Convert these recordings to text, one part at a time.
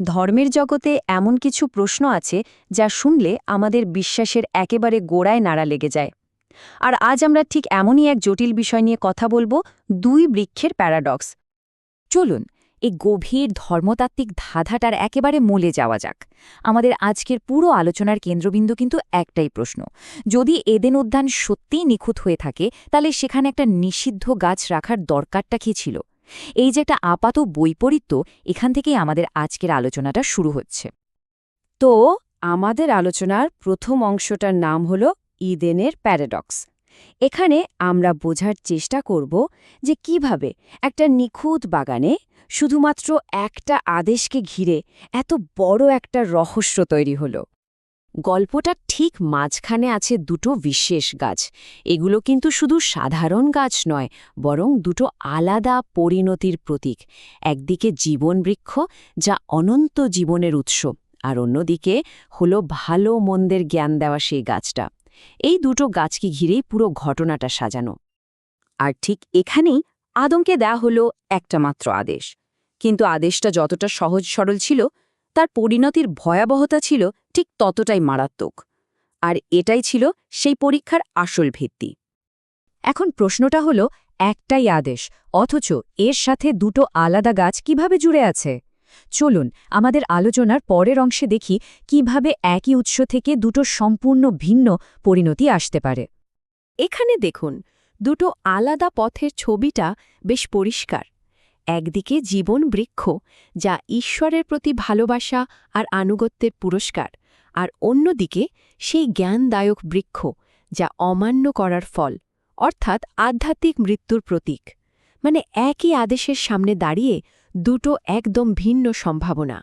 ধর্মের জগতে এমন কিছু প্রশ্ন আছে যা শুনলে আমাদের বিশ্বাসের একেবারে গোড়ায় নাড়া লেগে যায়। আর আজ আমরা ঠিক এমনই এক জটিল বিষয় নিয়ে কথা বলব, দুই বৃক্ষের প্যারাডক্স। চলুন, এই গভীর ধর্মতাত্ত্বিক ধাঁধাটার একেবারে মূলে যাওয়া যাক। আমাদের আজকের পুরো আলোচনার কেন্দ্রবিন্দু কিন্তু একটাই প্রশ্ন। যদি এদেন উদ্যান সত্যিই নিখুঁত হয়ে থাকে, তাহলে সেখানে একটা নিষিদ্ধ গাছ রাখার দরকারটা কী ছিল? এই যে একটা আপাত বৈপরীত্য, এখান থেকেই আমাদের আজকের আলোচনাটা শুরু হচ্ছে। তো, আমাদের আলোচনার প্রথম অংশটার নাম হল ইদেনের প্যারাডক্স। এখানে আমরা বোঝার চেষ্টা করব যে কীভাবে একটা নিখুঁত বাগানে শুধুমাত্র একটা আদেশকে ঘিরে এত বড় একটা রহস্য তৈরি হলো। গল্পটা ঠিক মাঝখানে আছে দুটো বিশেষ গাছ। এগুলো কিন্তু শুধু সাধারণ গাছ নয়, বরং দুটো আলাদা পরিণতির প্রতীক। একদিকে জীবন বৃক্ষ যা অনন্ত জীবনের উৎস, আর অন্যদিকে হলো ভালো মন্দের জ্ঞান দেওয়া সেই গাছটা। এই দুটো গাছকে ঘিরেই পুরো ঘটনাটা সাজানো। আর ঠিক এখানেই আদমকে দেয়া হলো একটা মাত্র আদেশ। কিন্তু আদেশটা যতটা সহজ সরল ছিল, তার পরিণতির ভয়াবহতা ছিল ঠিক ততটাই মারাত্মক। আর এটাই ছিল সেই পরীক্ষার আসল ভিত্তি। এখন প্রশ্নটা হলো, একটাই আদেশ, অথচ এর সাথে দুটো আলাদা গাছ কীভাবে জুড়ে আছে? চলুন, আমাদের আলোচনার পরের অংশে দেখি কীভাবে একই উৎস থেকে দুটো সম্পূর্ণ ভিন্ন পরিণতি আসতে পারে। এখানে দেখুন, দুটো আলাদা পথের ছবিটা বেশ পরিষ্কার। একদিকে জীবন বৃক্ষ, যা ঈশ্বরের প্রতি ভালোবাসা আর আনুগত্যের পুরস্কার আর অন্যদিকে সেই জ্ঞানদায়ক বৃক্ষ যা অমান্য করার ফল, অর্থাৎ আধ্যাত্মিক মৃত্যুর প্রতীক। মানে একই আদেশের সামনে দাঁড়িয়ে দুটো একদম ভিন্ন সম্ভাবনা।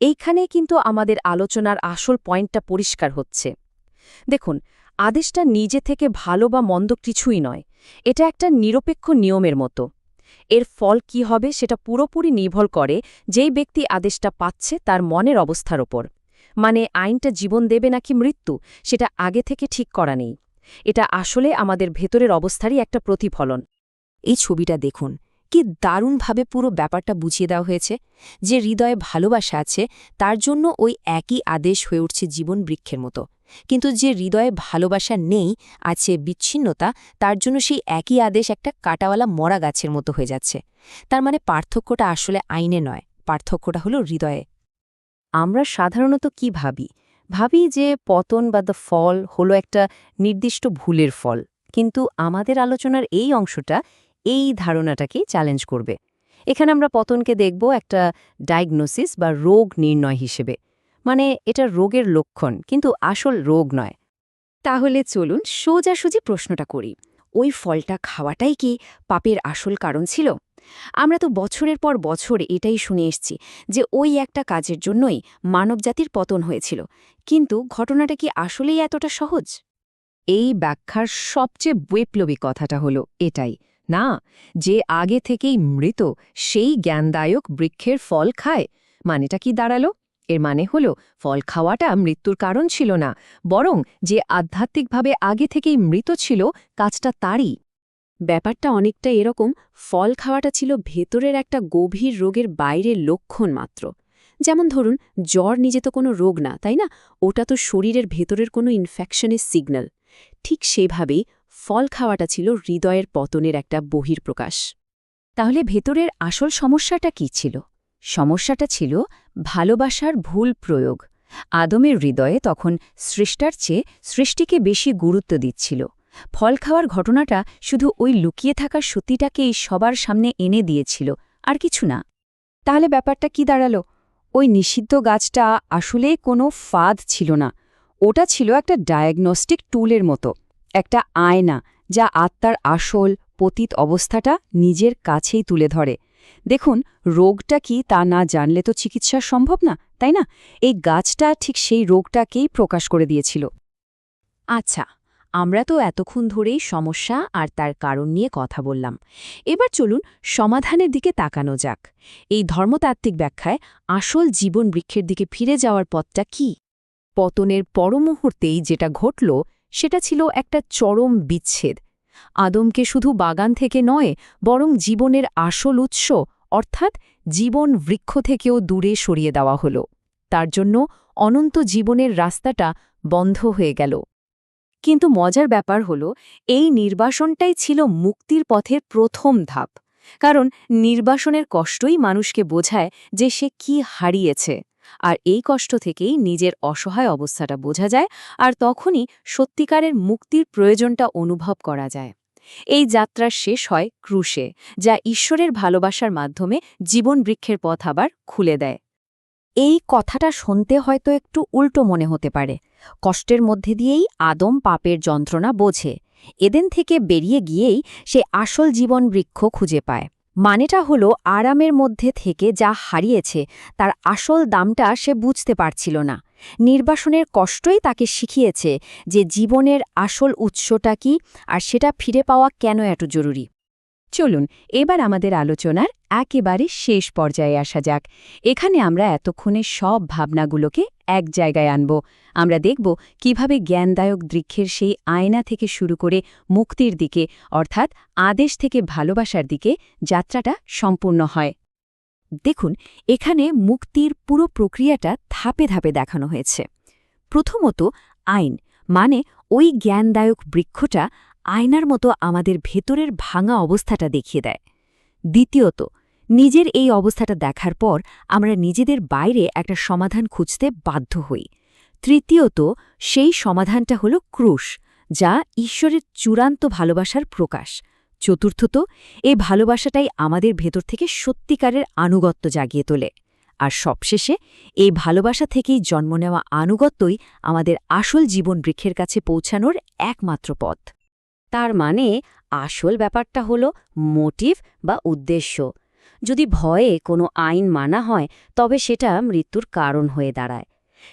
এইখানে কিন্তু আমাদের আলোচনার আসল পয়েন্টটা পরিষ্কার হচ্ছে। দেখুন, আদেশটা নিজে থেকে ভালো বা মন্দ কিছুই নয়। এটা একটা নিরপেক্ষ নিয়মের মতো। এর ফল কি হবে সেটা পুরোপুরি নির্ভর করে যেই ব্যক্তি আদেশটা পাচ্ছে তার মনের অবস্থার ওপর। মানে আইনটা জীবন দেবে নাকি মৃত্যু, সেটা আগে থেকে ঠিক করা নেই। এটা আসলে আমাদের ভেতরের অবস্থারই একটা প্রতিফলন। এই ছবিটা দেখুন, কি দারুণভাবে পুরো ব্যাপারটা বুঝিয়ে দেওয়া হয়েছে, যে হৃদয়ে ভালোবাসা আছে, তার জন্য ওই একই আদেশ হয়ে উঠছে জীবন বৃক্ষের মতো। কিন্তু যে হৃদয়ে ভালোবাসা নেই আছে বিচ্ছিন্নতা, তার জন্য সেই একই আদেশ একটা কাটাওয়ালা মরা গাছের মতো হয়ে যাচ্ছে। তার মানে পার্থক্যটা আসলে আইনে নয়, পার্থক্যটা হলো হৃদয়ে। আমরা সাধারণত কি ভাবি? ভাবি যে পতন বা দ্য ফল হলো একটা নির্দিষ্ট ভুলের ফল। কিন্তু আমাদের আলোচনার এই অংশটা এই ধারণাটাকেই চ্যালেঞ্জ করবে। এখানে আমরা পতনকে দেখব একটা ডায়াগনোসিস বা রোগ নির্ণয় হিসেবে। মানে এটা রোগের লক্ষণ, কিন্তু আসল রোগ নয়। তাহলে চলুন সোজাসুজি প্রশ্নটা করি। ওই ফলটা খাওয়াটাই কি পাপের আসল কারণ ছিল? আমরা তো বছরের পর বছর এটাই শুনে এসছি যে ওই একটা কাজের জন্যই মানবজাতির পতন হয়েছিল। কিন্তু ঘটনাটা কি আসলেই এতটা সহজ? এই ব্যাখ্যার সবচেয়ে বৈপ্লবী কথাটা হলো এটাই। না, যে আগে থেকেই মৃত সেই জ্ঞানদায়ক বৃক্ষের ফল খায়, মানেটা কি দাঁড়াল? এর মানে হল ফল খাওয়াটা মৃত্যুর কারণ ছিল না, বরং যে আধ্যাত্মিকভাবে আগে থেকেই মৃত ছিল, কাজটা তারই। ব্যাপারটা অনেকটা এরকম, ফল খাওয়াটা ছিল ভেতরের একটা গভীর রোগের বাইরের লক্ষণ মাত্র। যেমন ধরুন, জ্বর নিজে তো কোনো রোগ না, তাই না? ওটা তো শরীরের ভেতরের কোনো ইনফেকশনের সিগন্যাল ঠিক সেভাবেই ফল খাওয়াটা ছিল হৃদয়ের পতনের একটা বহির্প্রকাশ তাহলে ভেতরের আসল সমস্যাটা কি ছিল? সমস্যাটা ছিল ভালোবাসার ভুল প্রয়োগ। আদমের হৃদয়ে তখন সৃষ্টার চেয়ে সৃষ্টিকে বেশি গুরুত্ব দিচ্ছিল। ফল খাওয়ার ঘটনাটা শুধু ওই লুকিয়ে থাকা সত্যিটাকেই সবার সামনে এনে দিয়েছিল, আর কিছু না। তাহলে ব্যাপারটা কি দাঁড়াল? ওই নিষিদ্ধ গাছটা আসলে কোনো ফাঁদ ছিল না। ওটা ছিল একটা ডায়াগনস্টিক টুলের মতো, একটা আয়না যা আত্মার আসল, পতিত অবস্থাটা নিজের কাছেই তুলে ধরে। দেখুন, রোগটা কি তা না জানলে তো চিকিৎসা সম্ভব না, তাই না? এই গাছটা ঠিক সেই রোগটাকেই প্রকাশ করে দিয়েছিল। আচ্ছা আমরা তো এতক্ষণ ধরেই সমস্যা আর তার কারণ নিয়ে কথা বললাম। এবার চলুন সমাধানের দিকে তাকানো যাক। এই ধর্মতাত্ত্বিক ব্যাখ্যায় আসল জীবন বৃক্ষের দিকে ফিরে যাওয়ার পথটা কি? পতনের পরমুহূর্তেই যেটা ঘটল, সেটা ছিল একটা চরম বিচ্ছেদ। আদমকে শুধু বাগান থেকে নয়, বরং জীবনের আসল উৎস, অর্থাৎ জীবন বৃক্ষ থেকেও দূরে সরিয়ে দেওয়া হল। তার জন্য অনন্ত জীবনের রাস্তাটা বন্ধ হয়ে গেল। কিন্তু মজার ব্যাপার হল, এই নির্বাসনটাই ছিল মুক্তির পথের প্রথম ধাপ। কারণ নির্বাসনের কষ্টই মানুষকে বোঝায় যে সে কি হারিয়েছে। আর এই কষ্ট থেকেই নিজের অসহায় অবস্থাটা বোঝা যায় আর তখনই সত্যিকারের মুক্তির প্রয়োজনটা অনুভব করা যায়। এই যাত্রা শেষ হয় ক্রুশে, যা ঈশ্বরের ভালোবাসার মাধ্যমে জীবন বৃক্ষের পথ আবার খুলে দেয়। এই কথাটা শুনতে হয়তো একটু উল্টো মনে হতে পারে। কষ্টের মধ্যে দিয়েই আদম পাপের যন্ত্রণা বোঝে। এদেন থেকে বেরিয়ে গিয়েই সে আসল জীবন বৃক্ষ খুঁজে পায়। মানেটা হলো আরামের মধ্যে থেকে যা হারিয়েছে, তার আসল দামটা সে বুঝতে পারছিল না। নির্বাসনের কষ্টই তাকে শিখিয়েছে যে জীবনের আসল উৎসটা কি, আর সেটা ফিরে পাওয়া কেন এত জরুরি? চলুন, এবার আমাদের আলোচনার একেবারে শেষ পর্যায়ে আসা যাক। এখানে আমরা এতক্ষণে সব ভাবনাগুলোকে এক জায়গায় আনব। আমরা দেখব কীভাবে জ্ঞানদায়ক দৃক্ষের সেই আয়না থেকে শুরু করে মুক্তির দিকে, অর্থাৎ আদেশ থেকে ভালোবাসার দিকে যাত্রাটা সম্পূর্ণ হয়। দেখুন, এখানে মুক্তির পুরো প্রক্রিয়াটা ধাপে ধাপে দেখানো হয়েছে। প্রথমত, আইন মানে ওই জ্ঞানদায়ক বৃক্ষটা আয়নার মতো আমাদের ভেতরের ভাঙা অবস্থাটা দেখিয়ে দেয়। দ্বিতীয়ত, নিজের এই অবস্থাটা দেখার পর আমরা নিজেদের বাইরে একটা সমাধান খুঁজতে বাধ্য হই। তৃতীয়ত, সেই সমাধানটা হল ক্রুশ, যা ঈশ্বরের চূড়ান্ত ভালোবাসার প্রকাশ। চতুর্থত, এই ভালোবাসাটাই আমাদের ভেতর থেকে সত্যিকারের আনুগত্য জাগিয়ে তোলে। আর সবশেষে, এই ভালোবাসা থেকেই জন্ম নেওয়া আনুগত্যই আমাদের আসল জীবন বৃক্ষের কাছে পৌঁছানোর একমাত্র পথ। তার মানে আসল ব্যাপারটা হলো মোটিভ বা উদ্দেশ্য। যদি ভয়ে কোনো আইন মানা হয়, তবে সেটা মৃত্যুর কারণ হয়ে দাঁড়ায়।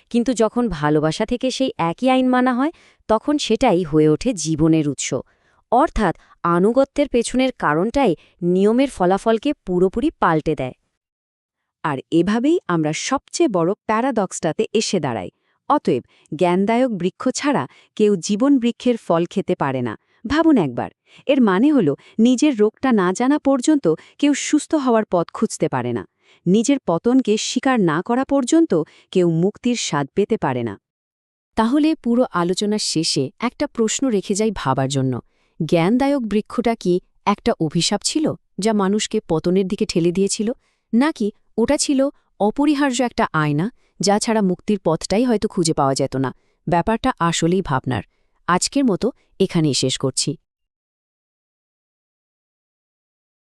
কিন্তু যখন ভালোবাসা থেকে সেই একই আইন মানা হয়, তখন সেটাই হয়ে ওঠে জীবনের উৎস। অর্থাৎ আনুগত্যের পেছনের কারণটাই নিয়মের ফলাফলকে পুরোপুরি পাল্টে দেয়। আর এভাবেই আমরা সবচেয়ে বড় প্যারাডক্সটাতে এসে দাঁড়াই। অতএব জ্ঞানদায়ক বৃক্ষ ছাড়া কেউ জীবন বৃক্ষের ফল খেতে পারে না। ভাবুন একবার, এর মানে হল নিজের রোগটা না জানা পর্যন্ত কেউ সুস্থ হওয়ার পথ খুঁজতে পারে না। নিজের পতনকে স্বীকার না করা পর্যন্ত কেউ মুক্তির স্বাদ পেতে পারে না। তাহলে পুরো আলোচনার শেষে একটা প্রশ্ন রেখে যাই ভাবার জন্য। জ্ঞানদায়ক বৃক্ষটা কি একটা অভিশাপ ছিল, যা মানুষকে পতনের দিকে ঠেলে দিয়েছিল? নাকি ওটা ছিল অপরিহার্য একটা আয়না, যা ছাড়া মুক্তির পথটাই হয়তো খুঁজে পাওয়া যেত না? ব্যাপারটা আসলেই ভাবনার। আজকের মতো এখানেই শেষ করছি।